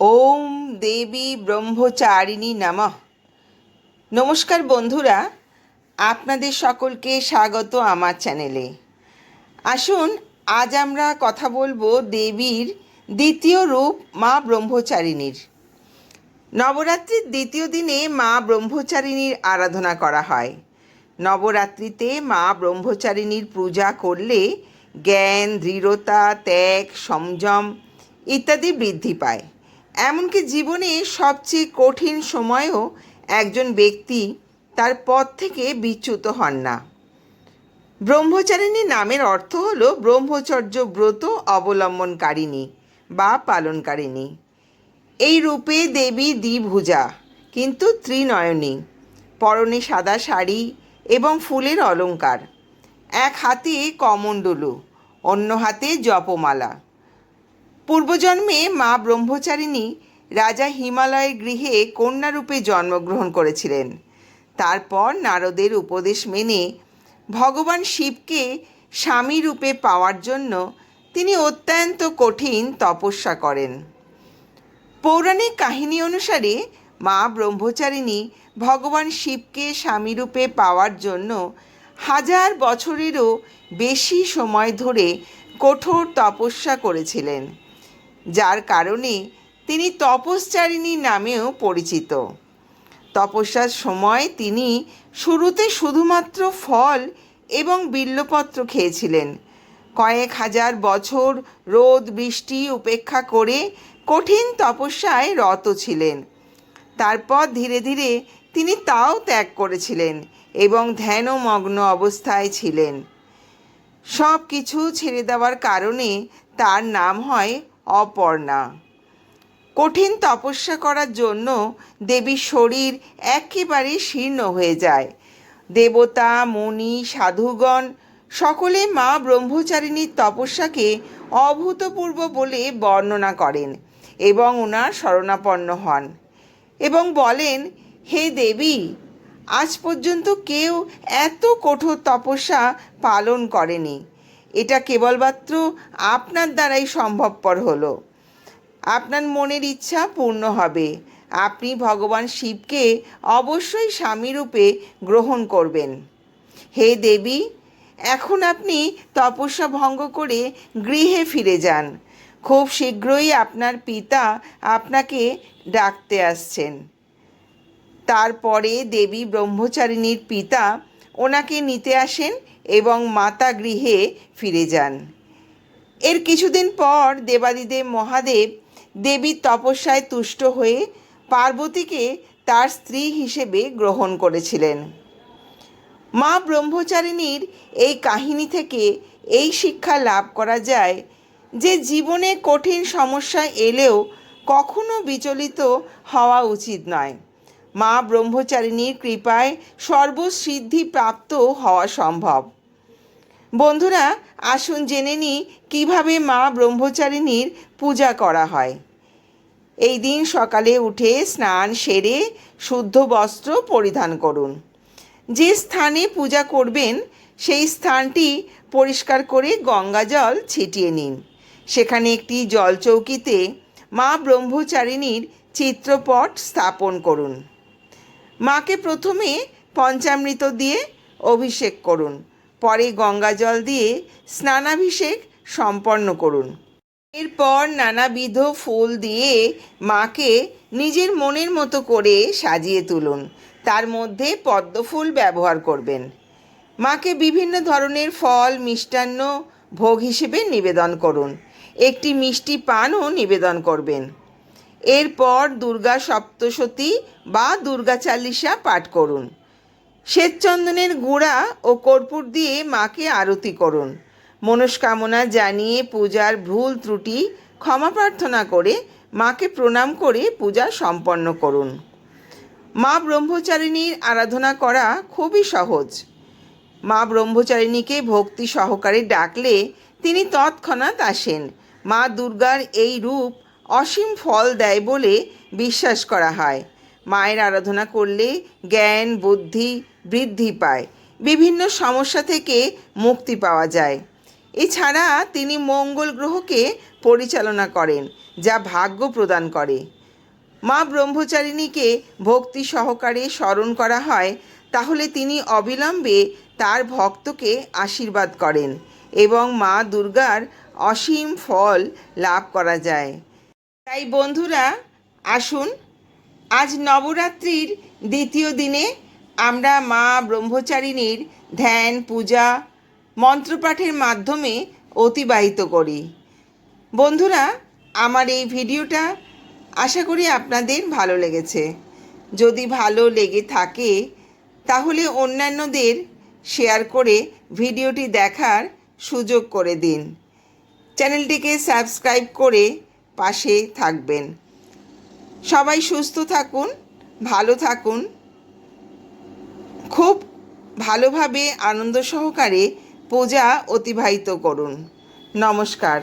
ওম দেবী ব্রহ্মচারিণী নমঃ। নমস্কার বন্ধুরা, আপনাদের সকলকে স্বাগত আমার চ্যানেলে। আসুন, আজ আমরা কথা বলব দেবীর দ্বিতীয় রূপ মা ব্রহ্মচারিণীর। নবরাত্রির দ্বিতীয় দিনে মা ব্রহ্মচারিণীর আরাধনা করা হয়। নবরাত্রিতে মা ব্রহ্মচারিণীর পূজা করলে জ্ঞান, দৃঢ়তা, ত্যাগ, সংযম ইত্যাদি বৃদ্ধি পায়। এমনকি জীবনে সবচেয়ে কঠিন সময়েও একজন ব্যক্তি তার পথ থেকে বিচ্যুত হন না। ব্রহ্মচারিণী নামের অর্থ হল ব্রহ্মচর্য ব্রত অবলম্বনকারিণী বা পালনকারিণী। এই রূপে দেবী দ্বিভুজা, কিন্তু ত্রিনয়নী, পরনে সাদা শাড়ি এবং ফুলের অলংকার। এক হাতে কমণ্ডলু, অন্য হাতে জপমালা। পূর্বজন্মে মা ব্রহ্মচারিণী রাজা হিমালয়ের গৃহে কন্যারূপে জন্মগ্রহণ করেছিলেন। তারপর নারদের উপদেশ মেনে ভগবান শিবকে স্বামী রূপে পাওয়ার জন্য তিনি অত্যন্ত কঠিন তপস্যা করেন। পৌরাণিক কাহিনী অনুসারে মা ব্রহ্মচারিণী ভগবান শিবকে স্বামীরূপে পাওয়ার জন্য হাজার বছরেরও বেশি সময় ধরে কঠোর তপস্যা করেছিলেন। যার কারণে তিনি তপশ্চারিণী নামেও পরিচিত। তপস্যার সময় তিনি শুরুতে শুধুমাত্র ফল এবং বিল্লপত্র খেয়েছিলেন। কয়েক হাজার বছর রোদ, বৃষ্টি উপেক্ষা করে কঠিন তপস্যায় রত ছিলেন। তারপর ধীরে ধীরে তিনি তাও ত্যাগ করেছিলেন এবং ধ্যানমগ্ন অবস্থায় ছিলেন। সব কিছু ছেড়ে দেওয়ার কারণে তার নাম হয় অপর্ণা। কঠিন তপস্যা করার জন্য দেবীর শরীর একেবারে শীর্ণ হয়ে যায়। দেবতা, মুনি, সাধুগণ সকলে মা ব্রহ্মচারিণীর তপস্যাকে অভূতপূর্ব বলে বর্ণনা করেন এবং ওনার শরণাপন্ন হন এবং বলেন, হে দেবী, আজ পর্যন্ত কেউ এত কঠোর তপস্যা পালন করেনি। এটা কেবলমাত্র আপনার দ্বারাই সম্ভবপর হলো। আপনার মনের ইচ্ছা পূর্ণ হবে। আপনি ভগবান শিবকে অবশ্যই স্বামীরূপে গ্রহণ করবেন। হে দেবী, এখন আপনি তপস্যা ভঙ্গ করে গৃহে ফিরে যান। খুব শীঘ্রই আপনার পিতা আপনাকে ডাকতে আসছেন। তারপরে দেবী ব্রহ্মচারিণীর পিতা ওনাকে নিতে আসেন এবং মাতা গৃহে ফিরে যান। এর কিছুদিন পর দেবাদিদেব মহাদেব দেবীর তপস্যায় তুষ্ট হয়ে পার্বতীকে তার স্ত্রী হিসেবে গ্রহণ করেছিলেন। মা ব্রহ্মচারিণীর এই কাহিনী থেকে এই শিক্ষা লাভ করা যায় যে জীবনে কঠিন সমস্যা এলেও কখনো বিচলিত হওয়া উচিত নয়। মা ব্রহ্মচারিণীর কৃপায় সর্বসিদ্ধি প্রাপ্ত হওয়া সম্ভব। বন্ধুরা, আসুন জেনে নিই কীভাবে মা ব্রহ্মচারিণীর পূজা করা হয়। এই দিন সকালে উঠে স্নান সেরে শুদ্ধ বস্ত্র পরিধান করুন। যে স্থানে পূজা করবেন, সেই স্থানটি পরিষ্কার করে গঙ্গা জল ছিটিয়ে নিন। সেখানে একটি জলচৌকিতে মা ব্রহ্মচারিণীর চিত্রপট স্থাপন করুন। মাকে প্রথমে পঞ্চামৃত দিয়ে অভিষেক করুন। পরে গঙ্গা জল দিয়ে স্নানাভিষেক সম্পন্ন করুন। এরপর নানাবিধ ফুল দিয়ে মাকে নিজের মনের মতো করে সাজিয়ে তুলুন। তার মধ্যে পদ্ম ফুল ব্যবহার করবেন। মাকে বিভিন্ন ধরনের ফল, মিষ্টান্ন ভোগ হিসেবে নিবেদন করুন। একটি মিষ্টি পানও নিবেদন করবেন। এরপর দুর্গা সপ্তশতী বা দুর্গা চালিসা পাঠ করুন। শ্বেতচন্দনের গুঁড়া ও কর্পূর দিয়ে মাকে আরতি করুন। মনস্কামনা জানিয়ে পূজার ভুল ত্রুটি ক্ষমা প্রার্থনা করে মাকে প্রণাম করে পূজা সম্পন্ন করুন। মা ব্রহ্মচারিণীর আরাধনা করা খুবই সহজ। মা ব্রহ্মচারিণীকে ভক্তি সহকারে ডাকলে তিনি তৎক্ষণাৎ আসেন। মা দুর্গার এই রূপ অসীম ফল দেয় বলে বিশ্বাস করা হয়। মায়ের আরাধনা করলে জ্ঞান, বুদ্ধি বৃদ্ধি পায়। বিভিন্ন সমস্যা থেকে মুক্তি পাওয়া যায়। এছাড়া তিনি মঙ্গল গ্রহকে পরিচালনা করেন, যা ভাগ্য প্রদান করে। মা ব্রহ্মচারিণীকে ভক্তি সহকারে স্মরণ করা হয়, তাহলে তিনি অবিলম্বে তার ভক্তকে আশীর্বাদ করেন এবং মা দুর্গার অসীম ফল লাভ করা যায়। তাই বন্ধুরা, আসুন আজ নবরাত্রির দ্বিতীয় দিনে আমরা মা ব্রহ্মচারিণীর ধ্যান, পূজা, মন্ত্রপাঠের মাধ্যমে অতিবাহিত করি। বন্ধুরা, আমার এই ভিডিওটা আশা করি আপনাদের ভালো লেগেছে। যদি ভালো লেগে থাকে, তাহলে অন্যান্যদের শেয়ার করে ভিডিওটি দেখার সুযোগ করে দিন। চ্যানেলটিকে সাবস্ক্রাইব করে পাশে থাকবেন। সবাই সুস্থ থাকুন ভালো থাকুন। খুব ভালোভাবে আনন্দ সহকারে পূজা অতিবাহিত করুন। নমস্কার।